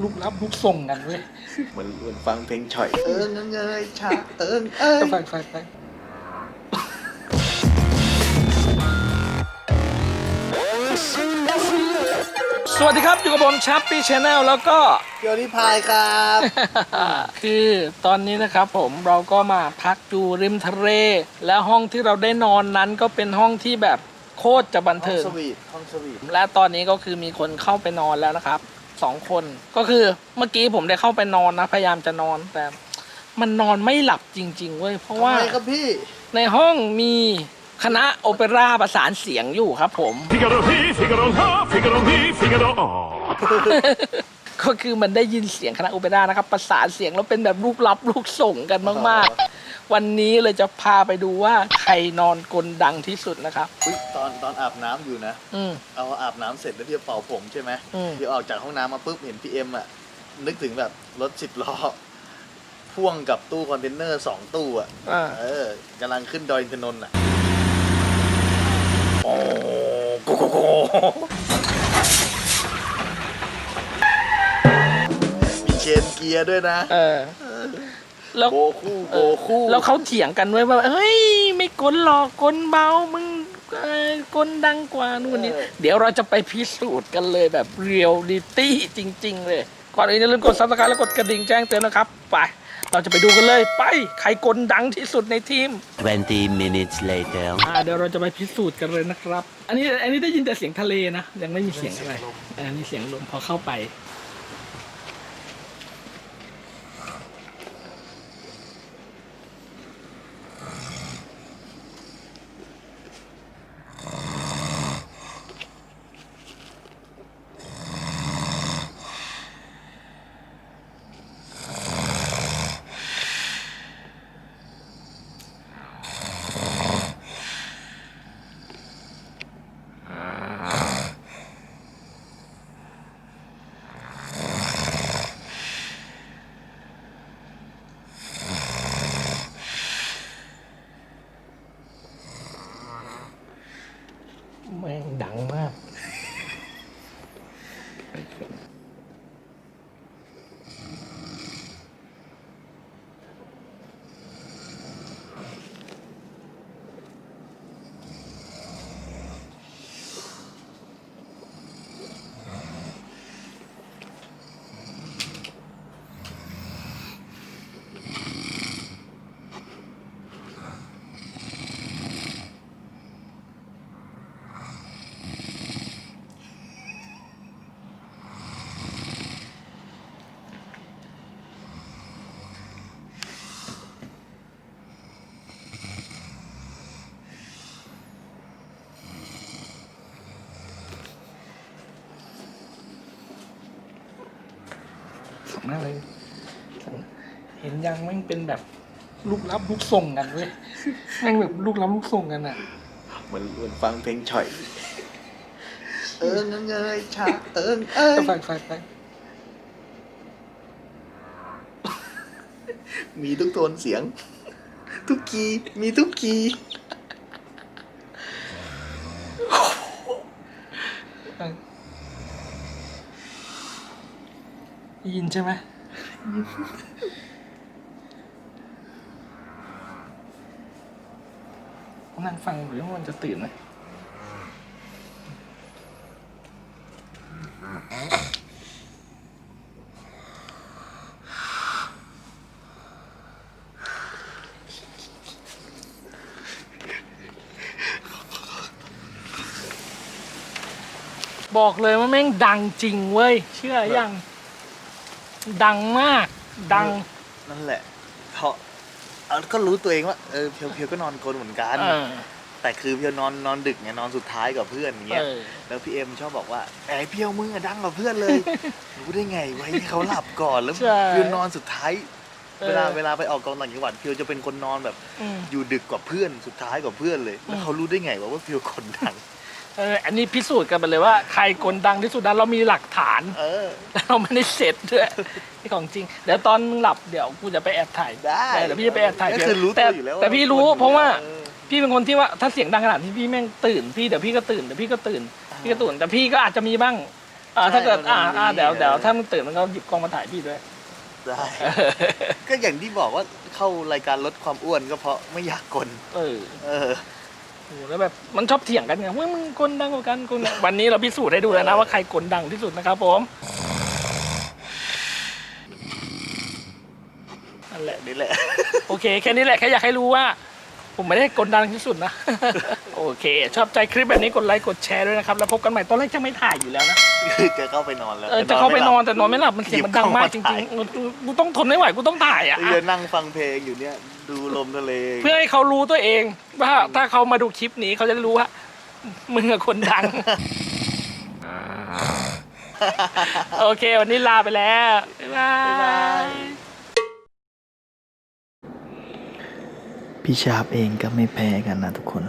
ลูกรับลูกส่งกันเว้ยเหมือนเหมือนฟังเพลงฉ่อย เอิงเงยชาเอิงเอ้ยก็ไปไปไปสวัสดีครับ อยู่กับผมชัปปี้ชาแนลแล้วก็เกียวนิพายครับ คือตอนนี้นะครับผมเราก็มาพักอยู่ริมทะเล และห้องที่เราได้นอนนั้นก็เป็นห้องที่แบบโคตรจะบันห้อเทิงงสวีทห้องสวีทและตอนนี้ก็คือมีคนเข้าไปนอนแล้วนะครับ สองคน ก็คือเมื่อกี้ผมได้เข้าไปนอนนะ พยายามจะนอนแต่ มันนอนไม่หลับจริง ๆ เว้ย เพราะทำว่าไมครับพี่ ในห้องมีคณะโอเปร่าประสานเสียงอยู่ครับผม Figaro hi, Figaro ha, Figaro hi, Figaro ah. ก็คือมันได้ยินเสียงคณะโอเปร่านะครับ ประสานเสียงแล้วเป็นแบบลูกรับลูกส่งกันมาก ๆ วันนี้เลยจะพาไปดูว่าใครนอนกลดังที่สุดนะครับ อุ๊ยต อนตอนอาบน้ำอยู่นะ อืม เอาอาบน้ำเสร็จแล้วเดี๋ยวเป่าผมใช่ไหมอืม เดี๋ยวออกจากห้องน้ำมาปุ๊บเห็นพี่เอ็มอะนึกถึงแบบรถสิบล้อ พ่วงกับตู้คอนเทนเนอร์สองตู้อะอ่า เออกำลังขึ้นดอยอินทนนท์อะโอ้โกโกโกมีเชนเกียร์ด้วยนะ เออ แล้วโกคู่โกคู่แล้วเขาเถียงกันไว้ว่า เฮ้ย ไม่กลหรอกกลเบา มึง เอ่อกลดังกว่านู่นนี่ เดี๋ยวเราจะไปพิสูจน์กันเลยแบบเรียลลิตี้จริง ๆ เลย ก่อนอื่นอย่าลืมกดซับสไครต์และกดกระดิ่งแจ้งเตือนนะครับ ไป เราจะไปดูกันเลย ไป ใครกลดังที่สุดในทีม 20 minutes later. อ่าเดี๋ยวเราจะไปพิสูจน์กันเลยนะครับ อันนี้อันนี้ได้ยินแต่เสียงทะเลนะ ยังไม่มีเสียงอะไรอันนี้เสียงลมพอเข้าไป แม่งดังมาก สมากเลย เห็นยังแม่งเป็นแบบลูกรับลูกส่งกันเว้ยแม่งแบบลูกรับลูกส่งกันอะเหมือนเหมือนฟังเพลงฉ่อย เอิงเงยชาเอิงเอ้ยก็ไปไปไปมีทุกโทนเสียง ทุกคีย์มีทุกคีย์ ได้ยินใช่ไหมนั่งฟังหรือว่ามันจะตื่นไหมบอกเลยว่าแม่งดังจริงเว้ย เชื่อยัง ดังมาก ดัง นั่นแหละเพราะเอาก็รู้ตัวเองว่าเออเพียวเพียวก็นอนกลนเหมือนกัน เออ แต่คือเพียวนอนนอนดึกไงนอนสุดท้ายกับเพื่อนอย่างเงี้ย เออ แล้วพี่เอ็มชอบบอกว่าไอ้เพียวมึงอะดังกว่าเพื่อนเลย รู้ได้ไงไว้ให้เขาหลับก่อนแล้วใช่เพียวนอนสุดท้ายเออเวลาเวลาไปออกกองต่างจังหวัดเพียวจะเป็นคนนอนแบบ อืม อยู่ดึกกว่าเพื่อนสุดท้ายกว่าเพื่อนเลย แล้วเขารู้ได้ไงว่าว่าเพียวคนดัง เอออันนี้พิสูจน์กันไปเลยว่าใครกลดังที่สุดนะเรามีหลักฐานเออแล้วเราไม่ได้เสร็จด้วยนี่ของจริง เดี๋ยวตอนมึงหลับเดี๋ยวกูจะไปแอบถ่ายได้เดี๋ยวพี่จะไปแอบถ่ายก็คือรู้ตัวแต่อยู่แล้วว่าแต่พี่รู้คนอยู่เพราะว่า เออ พี่เป็นคนที่ว่าถ้าเสียงดังขนาดที่พี่แม่งตื่นพี่เดี๋ยวพี่ก็ตื่นเดี๋ยวพี่ก็ตื่นพี่ก็ตื่นแต่พี่ก็อาจจะมีบ้างอ่าถ้าเกิดใช่อ่าอ่ามันมีเดี๋ยวเดี๋ยวเออถ้ามึงตื่นมันก็หยิบกล้องมาถ่ายพี่ด้วย ได้ ก็อย่างที่บอกว่าเข้ารายการลดความอ้วนก็เพราะไม่อยากกลนเออ เออ โอ้โหแล้วแบบมันชอบเถียงกันไงว่ามึงกลดังกว่ากันกลดังวันนี้เราพิสูจน์ให้ดูแล้วนะว่าใครกลดังที่สุดนะครับผมนั่นแหละนี่แหละ โอเคแค่นี้แหละแค่อยากให้รู้ว่า ผมไม่ได้กดดังที่สุดนะ โอเค ชอบใจคลิปแบบนี้กดไลค์กดแชร์ด้วยนะครับ แล้วพบกันใหม่ตอนแรกจะไม่ถ่ายอยู่แล้วนะ คือจะเข้าไปนอนแล้วเออจะเข้าไปนอนแต่นอนไม่หลับมันเสียงมันดังมากจริงๆกูกูต้องทนไม่ไหวกูต้องถ่ายอะๆจะนั่งฟังเพลงอยู่เนี่ยดูลมทะเลเพื่อให้เขารู้ตัวเองว่าถ้าเขามาดูคลิปนี้เขาจะได้รู้ว่ามึงกับคนดัง โอเค วันนี้ลาไปแล้ว บ๊ายบาบ๊ายบายยพี่ชาบเองก็ไม่แพ้กันนะทุกคน